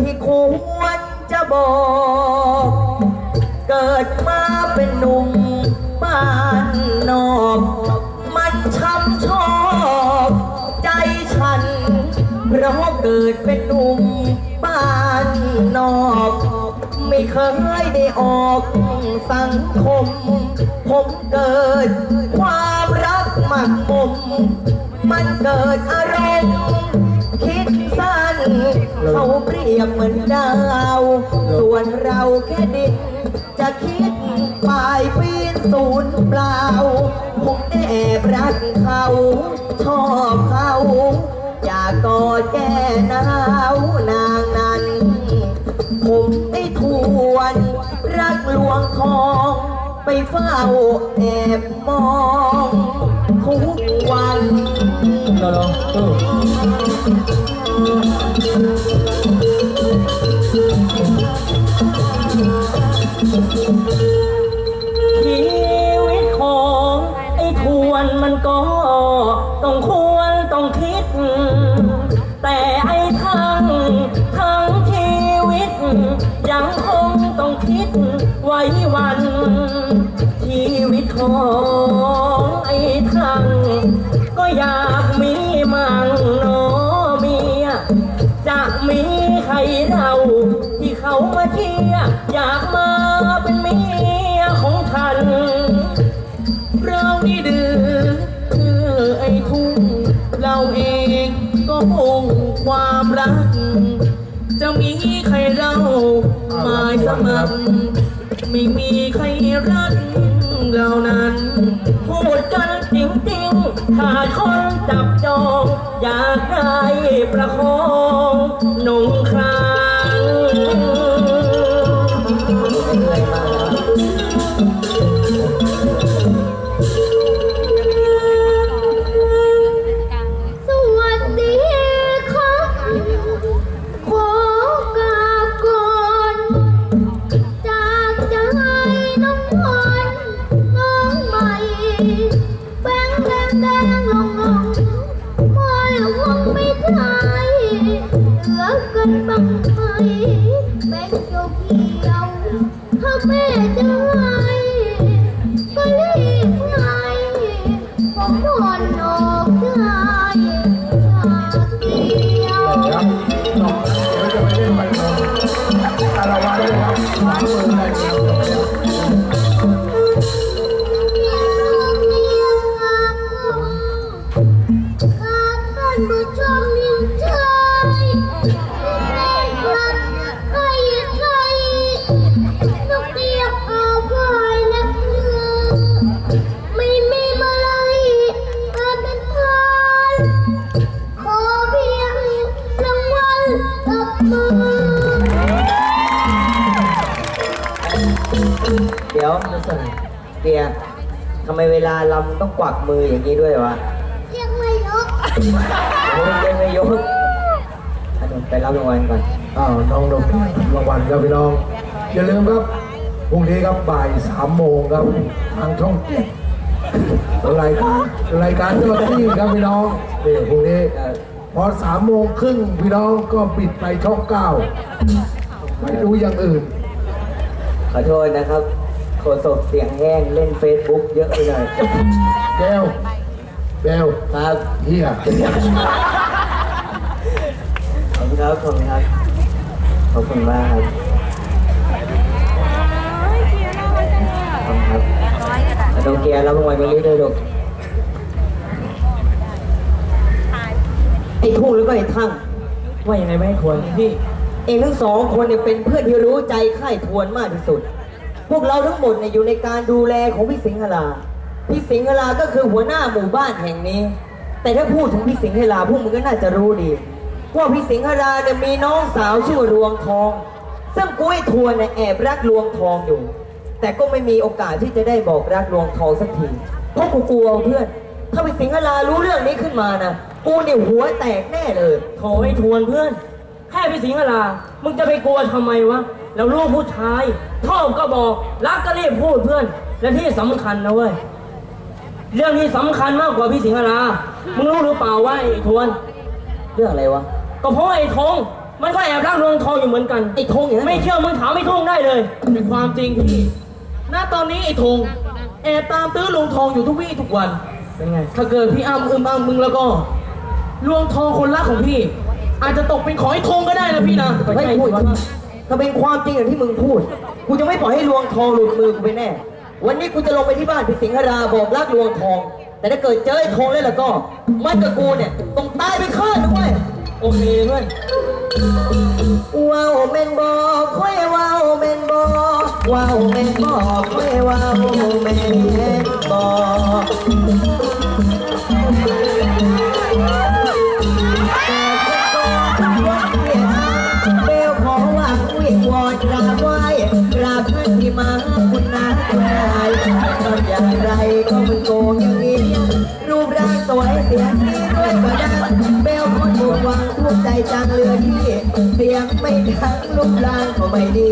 ที่ควรจะบอก เกิดมาเป็นหนุ่มบ้านนอก มันช้ำชอบใจฉัน เพราะเกิดเป็นหนุ่มบ้านนอก ไม่เคยได้ออกสังคม ผมเกิดความรักหมักหมมมันเกิดอารมณ์ รียบเหมือนดาว ส่วนเราแค่ดิน จะคิดปลายปีนศูนย์เปล่า ผมแอบรักเขา ชอบเขา อยากกอดแก้หนาวนางนั้น ผมได้ทวน รักหลวงทอง ไปเฝ้าแอบมองทุกวันเราลองเออ ชีวิตของไอ้ทวนมันก็ต้องควรต้องคิด แต่ไอ้ทั้งทั้งชีวิต ยังคงต้องคิดไว้วัน ชีวิตของ อยากมาเป็นเมียของฉันเรานี่ดื้อคือไอ้ทุ่งเราเองก็คงความรัก จะมีใครเราหมายสมัครไม่มีใครรักเรานั้น พูดกันจริงๆขาดคนจับจอง อยากได้ประคองหนุ่งครา อกันบังไฟแบงเขียวเขียวถ้าแม่จะ เดี๋ยวเกียร์ทำไมเวลาลำต้องกวักมืออย่างนี้ด้วยวะยังไม่ยกโอ้ยยังไม่ยกอะเดี๋ยวไปรับรางวัลก่อนอ้าวน้องนกรางวัลครับพี่น้อง อย่าลืมครับพรุ่งนี้ครับบ่ายสามโมงครับทางช่องเจ็ดรายการรายการเจ้าหน้าที่ครับพี่น้องนี่พรุ่งนี้เออพอสามโมงครึ่งพี่น้องก็ปิดไปช่องเก้าไม่ดูอย่างอื่น ขอโทษนะครับ โฆษกเสียงแห้งเล่นเฟซบุ๊กเยอะไปหน่อยแก้วแก้วครับเฮียขอบคุณครับขอบคุณครับขอบคุณมากครับขอบคุณครับแล้วน้องเกียร์รับรางวัลวันนี้ด้วยลูกไอ้ทุ่งแล้วก็ไอ้ทั้งว่ายังไงไม่ควรพี่เองทั้งสองคนเนี่ยเป็นเพื่อนที่รู้ใจใคร่ทวนมากที่สุด พวกเราทั้งหมดเนี่ยอยู่ในการดูแลของพี่สิงหรา พี่สิงหราก็คือหัวหน้าหมู่บ้านแห่งนี้ แต่ถ้าพูดถึงพี่สิงหราพวกมึงก็น่าจะรู้ดี ว่าพี่สิงหราเนี่ยมีน้องสาวชื่อรวงทอง ซึ่งกุ้ยทวนเนี่ยแอบรักรวงทองอยู่ แต่ก็ไม่มีโอกาสที่จะได้บอกรักรวงทองสักที เพราะกูกลัวเพื่อน ถ้าพี่สิงหรารู้เรื่องนี้ขึ้นมานะกูเนี่ยหัวแตกแน่เลย โถไอ้ทวนเพื่อน แค่พี่สิงห์ลามึงจะไปกลัวทำไมวะ แล้วลูกผู้ชายชอบก็บอก รักก็รีบพูดเพื่อน และที่สำคัญนะเว้ย เรื่องที่สำคัญมากกว่าพี่สิงห์ลามึงรู้หรือเปล่าว่าไอ้ทวน เรื่องอะไรวะ ก็เพราะไอ้ทง มันก็แอบรักรวงทองอยู่เหมือนกัน ไอ้ธงอย่างนั้นไม่เชื่อมึงถามไอ้ทุ่งได้เลยเป็นความจริงพี่ณตอนนี้ไอ้ธงแอบตามตื้อลุงทองอยู่ทุกวี่ทุกวัน เป็นไง ถ้าเกิดพี่อ้ำอึมอ้ำมึงแล้วก็ลวงทองคนรักของพี่ อาจจะตกเป็นของไอ้ธงก็ได้นะพี่นะเฮ้ยพูด ถ้าเป็นความจริงอย่างที่มึงพูด กูจะไม่ปล่อยให้ลวงทองหลุดมือกูไปแน่ วันนี้กูจะลงไปที่บ้านพี่สิงหราบอกรักลวงทอง แต่ถ้าเกิดเจอไอ้ทองแล้วล่ะก็มันกับกูเนี่ยต้องตายไปข้างหนึงเว้ยโอเคเพื่อนว้าวเมนบอค่อยว้าวเมนบอว้าวเมนบอค่อยว้าวเมนบอ มาคุณนาคุณนายทำอย่างไรก็มันโกงอย่างนี้ รูปร่างสวยเสียงดีด้วยก็ดังเบลคนถูกวางทุกใจจังเลือที่เสียงไม่ดังรูปร่างก็ไม่ดี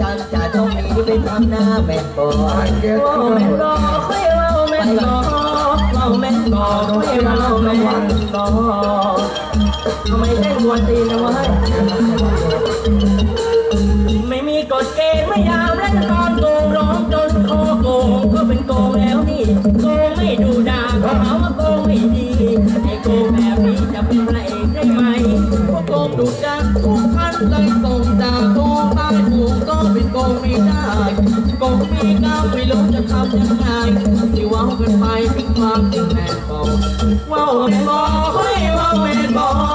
จังจะต้องมีไปทำหน้าแม่บอไอ้ยเกศว้แม่นบอค่อยว้าแม่นบอว้าแม่นบอค่อยว้าแม่นบอทำไมเต้นกวนตีนนะวะ ดุดันทุกท่านเลยส่งจาโกงใต้ถูกก็เป็นโกงไม่ได้โกงมีก้าไม่รู้จะทำยังไงที่ว้ากันไปเป็นความจริงแน่บอกว้าวแม่นบอกเฮ้ยว้าวแม่นบอก